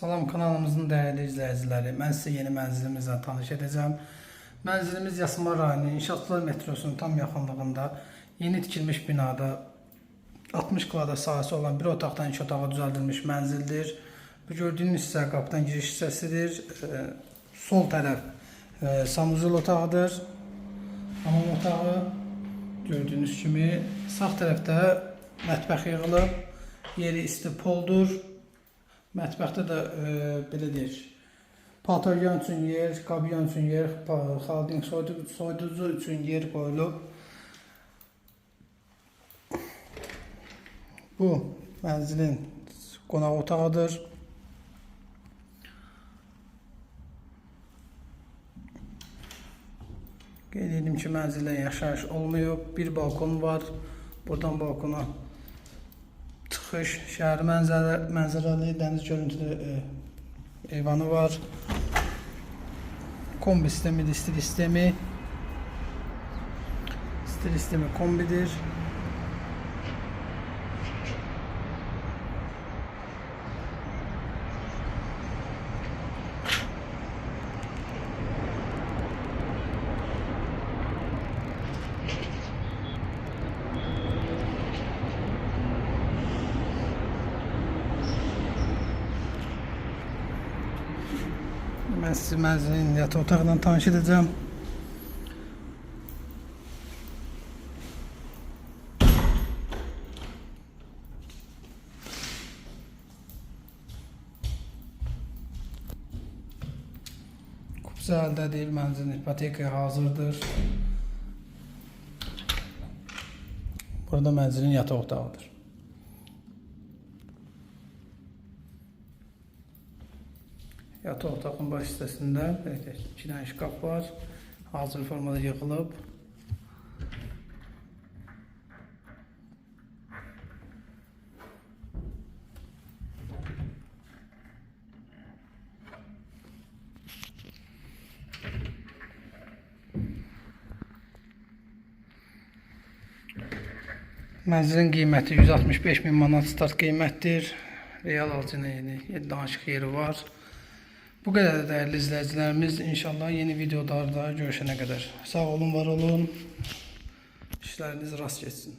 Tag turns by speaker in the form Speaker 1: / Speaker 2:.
Speaker 1: Salam kanalımızın değerli izləyiciləri. Mən sizə yeni mənzilimizlə tanış edəcəm. Mənzilimiz Yasmar rayonu İnşaatçılar metrosunun tam yaxınlığında yeni tikilmiş binada 60 kvadrat sahəsi olan bir otaqdan iki otağa düzəldilmiş mənzildir. Bu gördüyünüz hissə qapıdan giriş hissəsidir. Sol tərəf sanuzul otağıdır. Hamam otağı gördüyünüz kimi sağ tərəfdə mətbəx yığılıb. Yeri isti poldur. Mətbəxdə də e, belə deyək, paltaryan üçün yer, qabyan üçün yer, soyudu- soyuducu üçün yer qoyulub. Bu mənzilin qonaq otağıdır. Qeyd edim ki, mənzildə yaşayış olmayıb. Bir balkon var. Buradan balkona çıxış, şəhər mənzərə, mənzərəli, dəniz görüntülü e, eyvanı var. Kombi sistemi, stil sistemi. Stil sistemi kombidir. Mən sizi mənzilin yataq otağından tanış edəcəm. Kubsa əldə mənzilin ipotekaya hazırdır. Burada mənzilin yataq otağıdır. Yataq otağın baş hissəsində iki dənə var. Hazır formada yığılıb. Mənzilin qiyməti 165 min manat start qiymətdir. Real alıcına yeni, yeni danışıq yeri var. Bu qədər də dəyərli izləyicilərimiz. İnşallah yeni videolarda görüşənə qədər. Sağ olun, var olun. İşləriniz rast getsin.